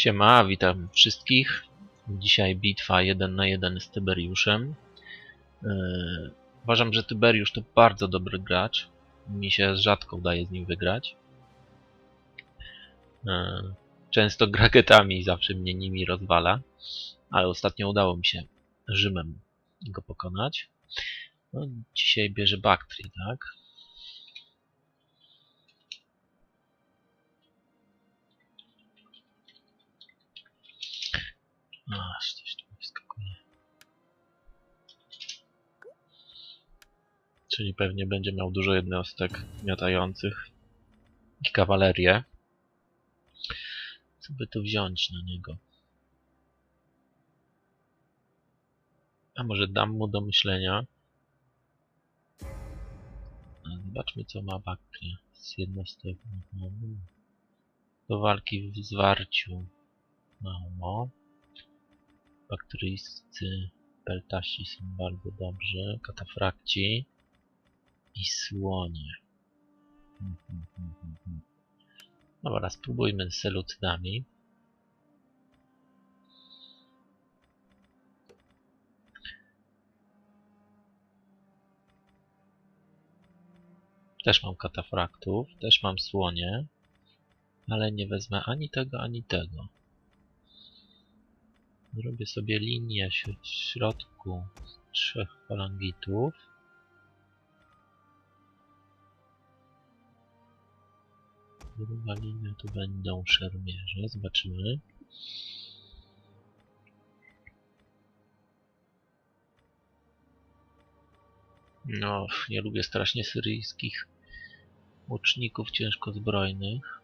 Siema, witam wszystkich. Dzisiaj bitwa 1 na 1 z Tyberiuszem. Yy, uważam, że Tyberiusz to bardzo dobry gracz. Mi się rzadko udaje z nim wygrać. Yy, często gra getami i zawsze mnie nimi rozwala. Ale ostatnio udało mi się Rzymem go pokonać. No, dzisiaj bierze Bactrii, tak? Aż coś tu wyskakuje. Czyli pewnie będzie miał dużo jednostek miotających i kawalerię. Co by tu wziąć na niego? A może dam mu do myślenia? Zobaczmy co ma Bakria z jednostek. Mhm. Do walki w zwarciu. Mało. Baktryjscy peltasi są bardzo dobrze. Katafrakci i słonie. Hmm, hmm, hmm. Dobra, spróbujmy z selucydami. Też mam katafraktów, też mam słonie, ale nie wezmę ani tego, ani tego. Zrobię sobie linię w środku z trzech falangitów. Druga linia to będą szermierze, zobaczymy. No, nie lubię strasznie syryjskich łuczników ciężkozbrojnych. A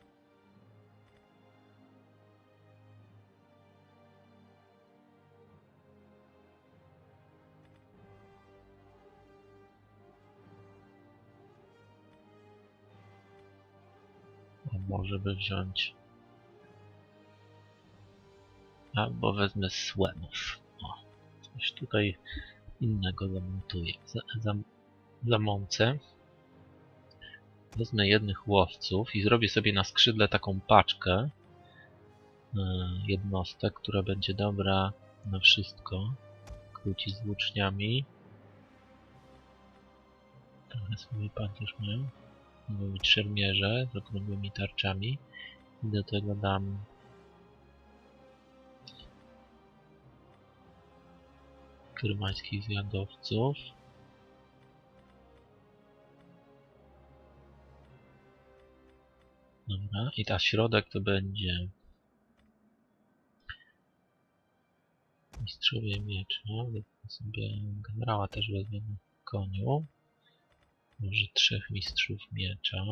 może by wziąć... Albo wezmę słemów. O, coś tutaj innego zamontuję. Za, za, zamącę. Wezmę jednych łowców i zrobię sobie na skrzydle taką paczkę yy, jednostek, która będzie dobra na wszystko. Króci z włóczniami. Trochę sobie pancerz mają. Być szermierze z okrągłymi tarczami. I do tego dam kyrmańskich zjadowców. Dobra, i ta środek to będzie mistrzowie miecza. Sobie generała też wezmę koniu. Może trzech mistrzów miecza.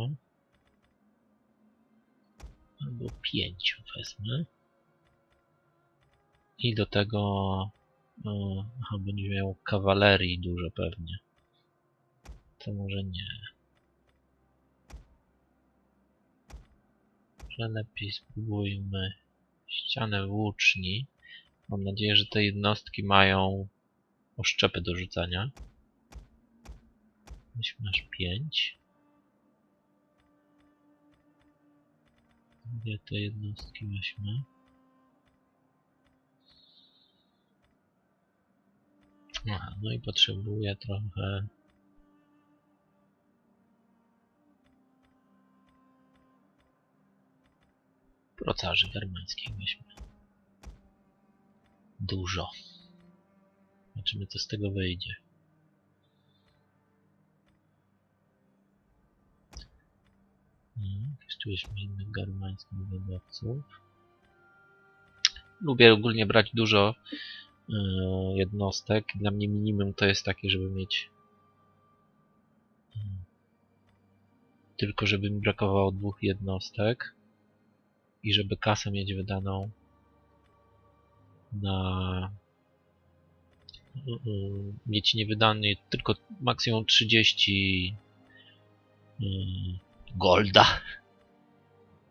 Albo pięciu wezmę. I do tego o, aha, będzie miał kawalerii dużo pewnie. To może nie. Że lepiej spróbujmy ścianę włóczni. Mam nadzieję, że te jednostki mają oszczepy do rzucania. Weźmy aż 5. Gdzie te jednostki weźmy? Aha, no i potrzebuję trochę procarzy germańskich weźmy. Dużo. Zobaczymy co z tego wyjdzie. Weźmy innych germańskich wydawców. Lubię ogólnie brać dużo Yy, jednostek. Dla mnie minimum to jest takie, żeby mieć yy, tylko żeby mi brakowało dwóch jednostek i żeby kasę mieć wydaną na yy, mieć niewydany tylko maksimum 30 golda.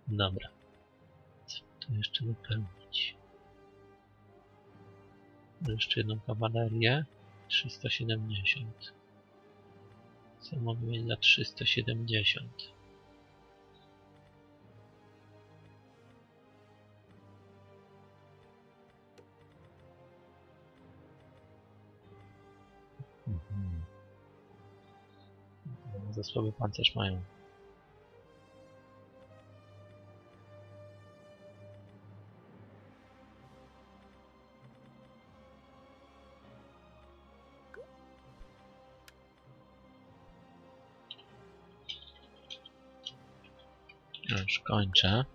Dobra. Co tu jeszcze wypełnić? No, jeszcze jedną kawanerię. 370. Co mogę mieć za 370? Mhm. za słaby pancerz mają. Już kończę.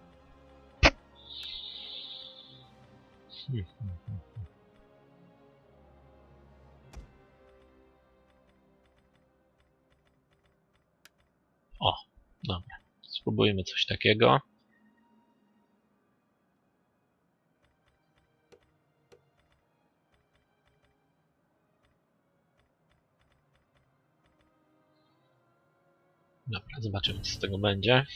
O, dobra. Spróbujmy coś takiego. Dobra, zobaczymy co z tego będzie.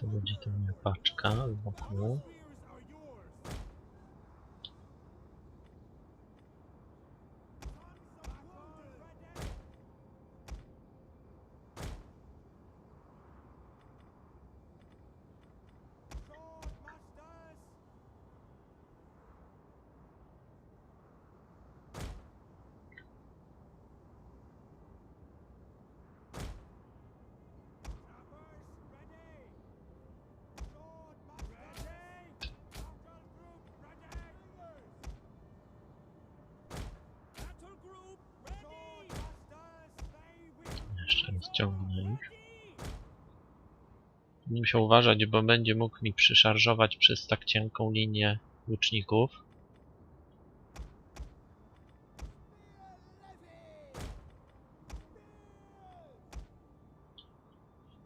To będzie ta moja paczka wokół. Jeszcze raz ciągnę ich. Będę uważać, bo będzie mógł mi przyszarżować przez tak cienką linię łuczników.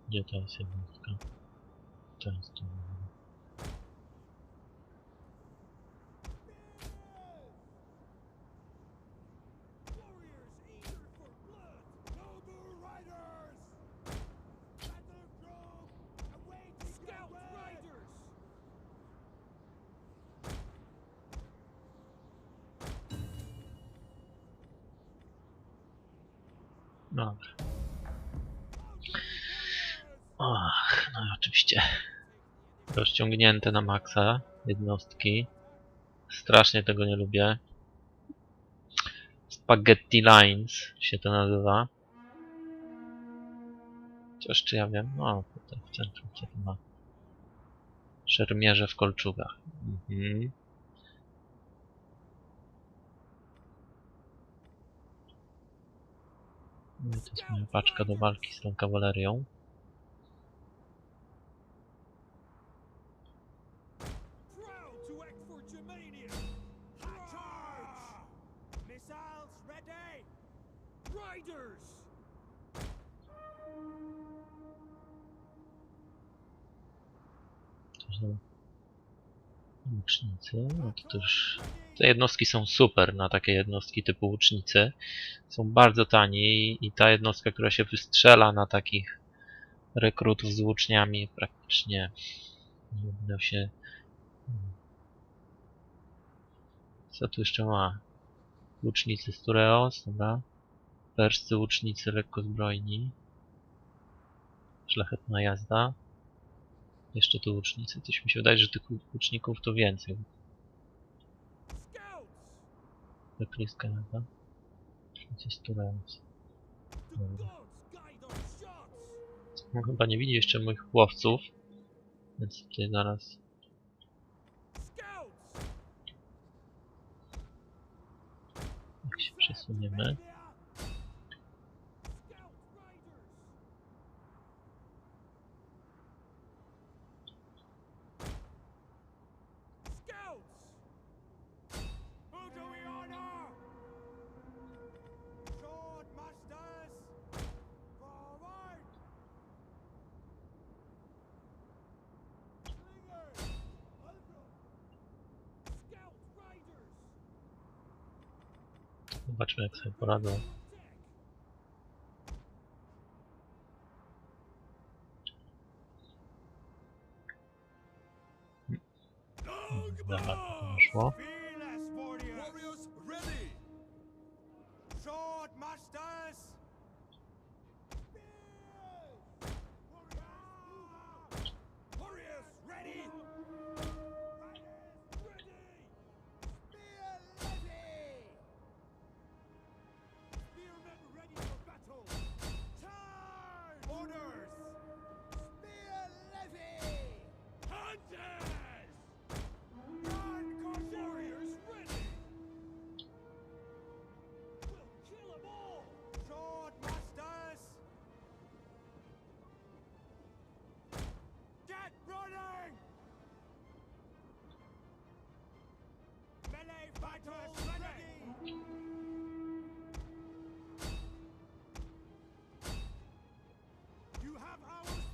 Gdzie to jest jednostka? To jest tu. Rozciągnięte na maksa jednostki. Strasznie tego nie lubię. Spaghetti Lines się to nazywa. Chociaż czy ja wiem? No, tutaj w centrum co to ma? Szermierze w kolczugach. Mhm. No to jest moja paczka do walki z tą kawalerią. Są łucznicy. No to też... Te jednostki są super na takie jednostki typu łucznicy. Są bardzo tanie i, i ta jednostka, która się wystrzela na takich rekrutów z łuczniami praktycznie nie uda się... Co tu jeszcze ma? Łucznicy z Tureos, dobra. Perscy łucznicy lekkozbrojni. Szlachetna jazda. Jeszcze tu łucznicy. Coś mi się wydaje, że tych łuczników to więcej. Scouts! Wykryska chyba. Guide our shots! No, chyba nie widzi jeszcze moich łowców. Więc tutaj zaraz jak się przesuniemy. Zobaczmy jak sobie poradzą. Bardzo to wyszło.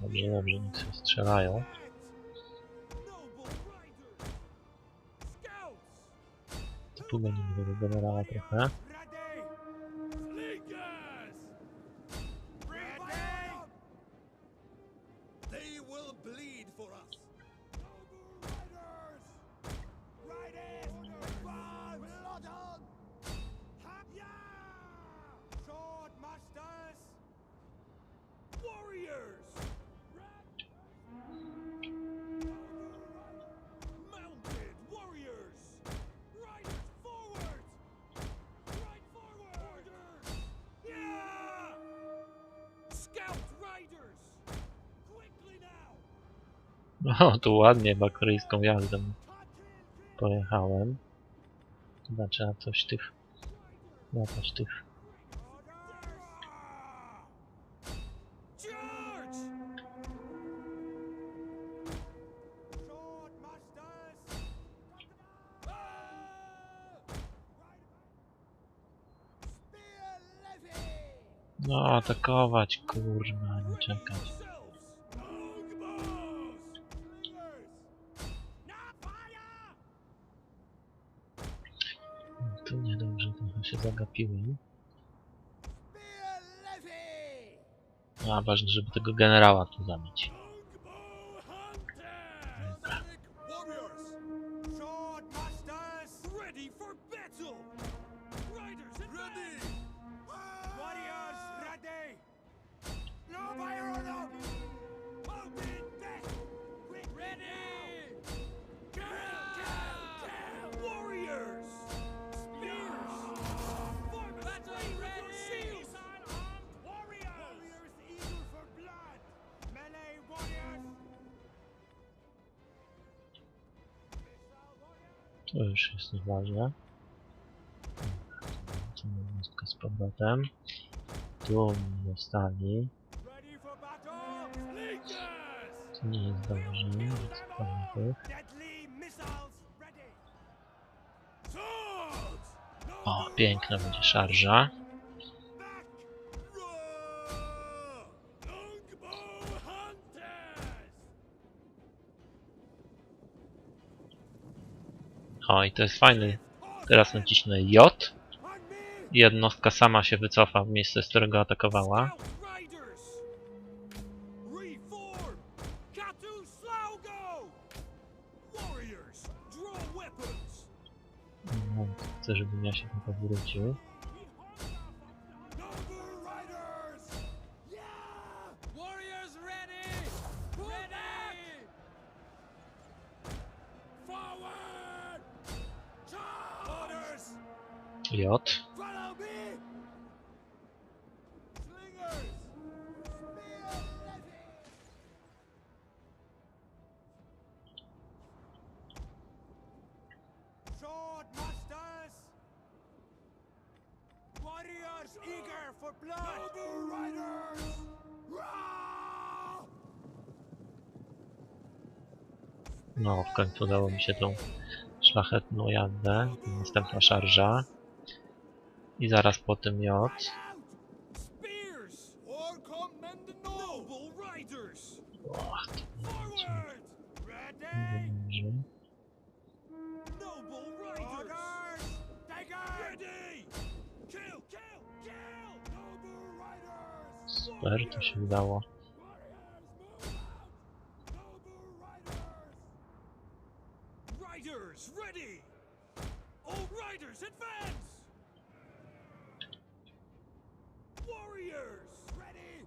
Dobrze, dobrze, się strzelają. To tu będziemy generała trochę. O, tu ładnie bakoryjską jazdą pojechałem. Chyba trzeba coś tych... Tych... Masters! Spear levy! No, atakować, kurwa, nie czekać. Zagapiłem. No, A, ważne, żeby tego generała tu zabić. To już jest nieważne. Jednostkę z powrotem. Tu battle! Slingers! Tu nie jest dobrze. Tych. Ready! Swords! O, piękna będzie szarża. O, i to jest fajny. Teraz nacisnę J. Jednostka sama się wycofa w miejsce, z którego atakowała. Chcę, żebym ja się powrócił. No, w końcu udało mi się tą szlachetną jazdę. Następna szarża. I zaraz po tym J. Super, to się udało. Riders, ready! All riders, advance! Warriors, ready!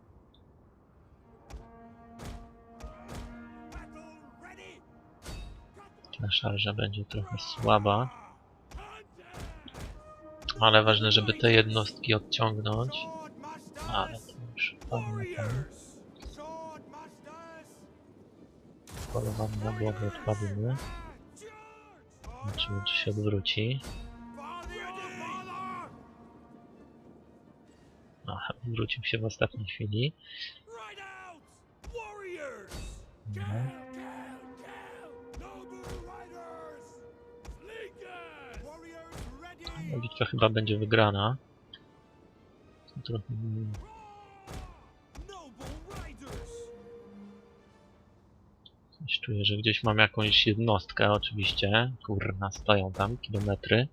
Ta szarża będzie trochę słaba, ale ważne, żeby te jednostki odciągnąć. Ale to już pewnie tam Warriors! Swordmasters! polowany na głowę odpadły. Zobaczymy, czy się odwróci. Aha, wrócił się w ostatniej chwili. No. No, Bitwa chyba będzie wygrana. Trochę... czuję, że gdzieś mam jakąś jednostkę oczywiście. Kurna, stoją tam kilometry.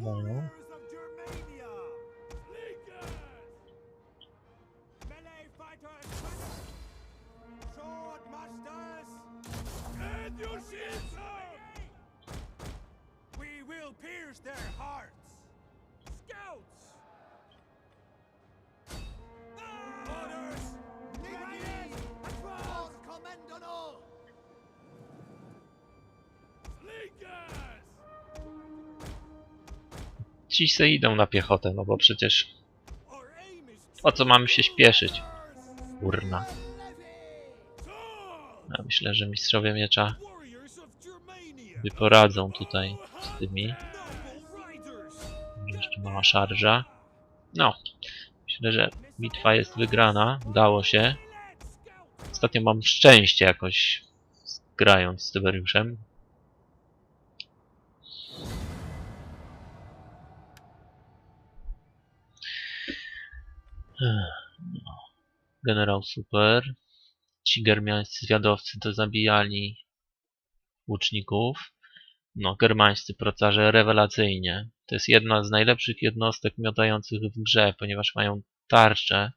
Mounted Ci se idą na piechotę, no bo przecież po co mamy się śpieszyć? Kurna. Ja myślę, że mistrzowie miecza sobie poradzą tutaj z tymi. Jeszcze mała szarża. No, myślę, że bitwa jest wygrana. Udało się. Ostatnio mam szczęście jakoś grając z Tyberiuszem. Generał super. Ci germiańscy zwiadowcy to zabijali łuczników. No, germańscy procarze rewelacyjnie. To jest jedna z najlepszych jednostek miotających w grze, ponieważ mają tarcze,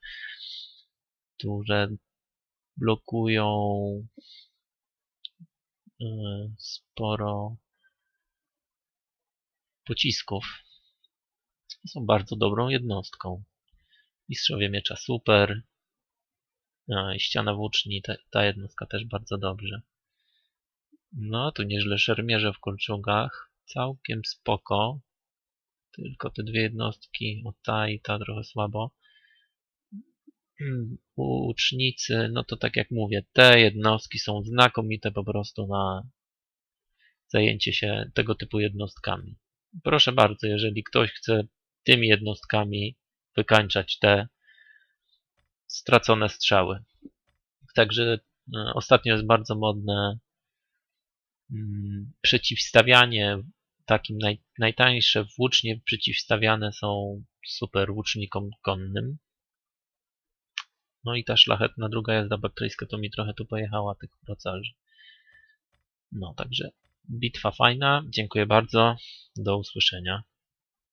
które blokują e, sporo pocisków. Są bardzo dobrą jednostką. Mistrzowie miecza super. A, i ściana włóczni, ta, ta jednostka też bardzo dobrze. No, tu nieźle szermierze w kolczugach. Całkiem spoko. Tylko te dwie jednostki, o ta i ta trochę słabo. Łucznicy, no to tak jak mówię, te jednostki są znakomite po prostu na zajęcie się tego typu jednostkami. Proszę bardzo, jeżeli ktoś chce tymi jednostkami wykańczać te stracone strzały. Także e, ostatnio jest bardzo modne mm, przeciwstawianie takim naj, najtańsze włócznie przeciwstawiane są super łucznikom konnym. No i ta szlachetna druga jazda bakteryjska to mi trochę tu pojechała tych procarzy. No także bitwa fajna. Dziękuję bardzo. Do usłyszenia.